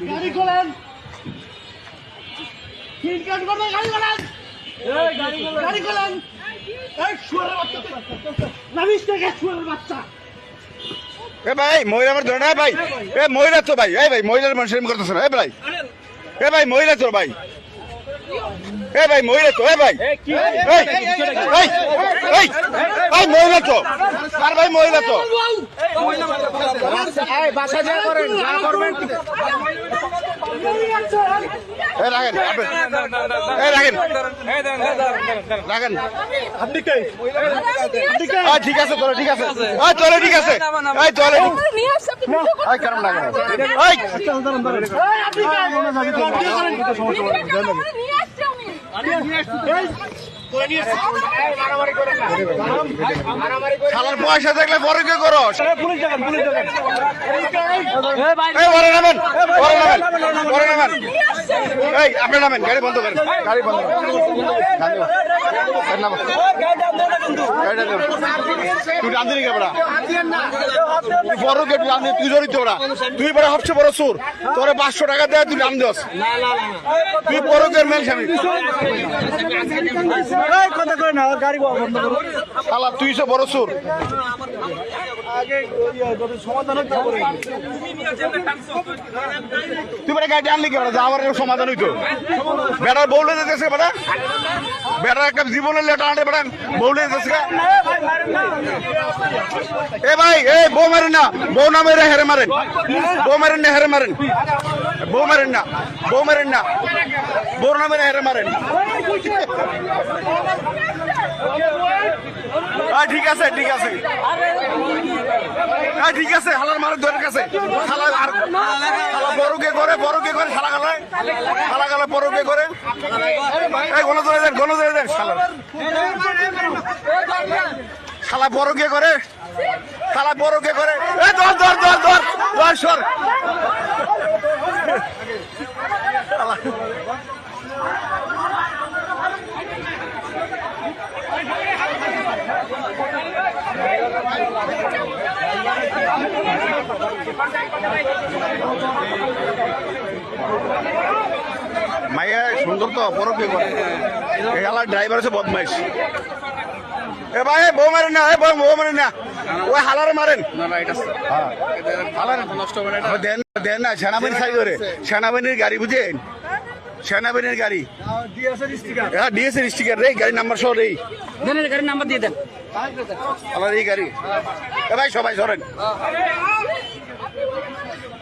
গাড়ি খোলেন তিন কাজ করবে গাড়ি গাড়ি এ ভাই মহিলা আমার ধরে না ভাই এ মহিলা তো ভাই এই ভাই মহিলার মানুষ এরকম করতেছে না এ ভাই এ ভাই মহিলা তো ভাই এ ভাই মহিলা তো এ ভাই ভাই মহিলা তো ভাই মহিলা তো রাখেন রাখেন আপনি ঠিক আছে চলো ঠিক আছে চলো ঠিক আছে এই চলে কেমন লাগে শালার পয়সা দেখলে পরে কে করো পুলিশ যাবেন পুলিশ যাবেন এই নামেন পরে নামেন পরে নামেন এই আপনি নামেন গাড়ি বন্ধ করেন গাড়ি বন্ধ করেন গাড়ি তুই সবচেয়ে বড় চোর তোরে পাঁচশো টাকা দেয় তুই তুই বড় শালা তুই যাওয়ার সমাধান হইতো বেটার বউলে যেতেছে বেটা বেটার একটা জীবনের লেটা আনতে বেটা বউলে? এ ভাই, এ বউ মারেন না। বউ না মেরে হেরে মারেন। বউ মারেন না, হেরে মারেন। বউ মারেন না, বউ মারেন না। বউ না মেরে হেরে মারেন। ঠিক আছে ঠিক আছে। ঠিক আছে, হালার মারের দরের কাছে হালা আর হালা বড়কে করে বড়কে করে, শালা গালায়। শালা গালা বড়কে করে। এই গণ ধরে দেন গণ ধরে দেন, শালা। শালা বড়কে করে? শালা বড়কে করে? এ ধর ধর ধর ধর ধর, সর। মাইয়া সুন্দর তো বড়কে করে। এই ড্রাইভার আছে বদমাইশ। এ ভাই বউ মারেন না এ বউ বউ মারেন না। ওই হালারে মারেন। হ্যাঁ। দেন না, দেন না সেনাবাহিনী সাই করে। সেনাবাহিনীর গাড়ি বুঝেন? সেনাবাহিনীর গাড়ি। হ্যাঁ ডিএসএর স্টিকার রে গাড়ি নাম্বার সহ রে। গাড়ির নাম্বার দিয়ে দেন। হালার এই গাড়ি। এ ভাই সবাই সরেন।